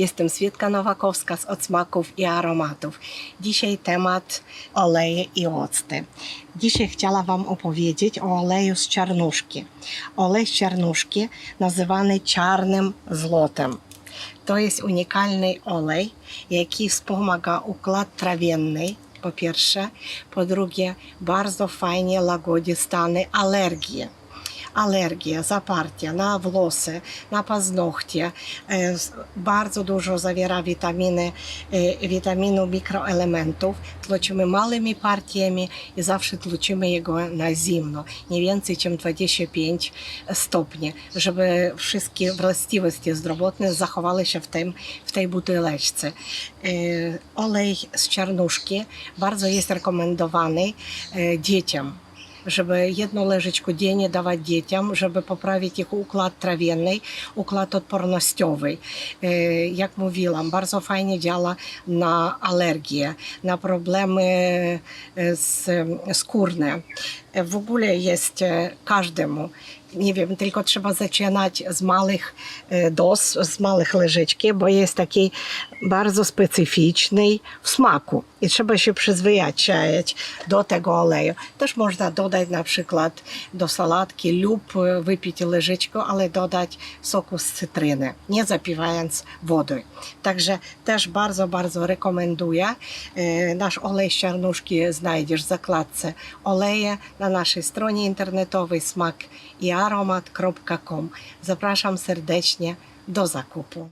Jestem Swietka Nowakowska z Odsmaków i Aromatów. Dzisiaj temat oleje i octy. Dzisiaj chciała Wam opowiedzieć o oleju z czarnuszki. Olej z czarnuszki nazywany czarnym złotem. To jest unikalny olej, jaki wspomaga układ trawienny, po pierwsze. Po drugie, bardzo fajnie łagodzi stany alergii. Alergia, zaparcia na włosy, na paznokcie. E, Bardzo dużo zawiera witaminy, e, witaminu mikroelementów. Tłuczymy małymi partiami i zawsze tłuczymy jego na zimno, nie więcej niż 25 stopni, żeby wszystkie właściwości zdrowotne zachowały się w, tym, w tej buteleczce. E, Olej z czarnuszki bardzo jest rekomendowany dzieciom żeby jedną łyżeczkę dziennie dawać dzieciom, żeby poprawić ich układ trawienny, układ odpornościowy. E, Jak mówiłam, bardzo fajnie działa na alergie, na problemy e, skórne. E, W ogóle jest każdemu. Nie wiem, tylko trzeba zaczynać z małych doz, z małych łyżeczki, bo jest taki bardzo specyficzny w smaku i trzeba się przyzwyczaić do tego oleju. Też można dodać na przykład do salatki lub wypić łyżeczkę, ale dodać soku z cytryny, nie zapiewając wodą. Także też bardzo, bardzo rekomenduję. E, Nasz olej z znajdziesz w zakładce oleje na naszej stronie internetowej smak i aromat.com. Zapraszam serdecznie do zakupu.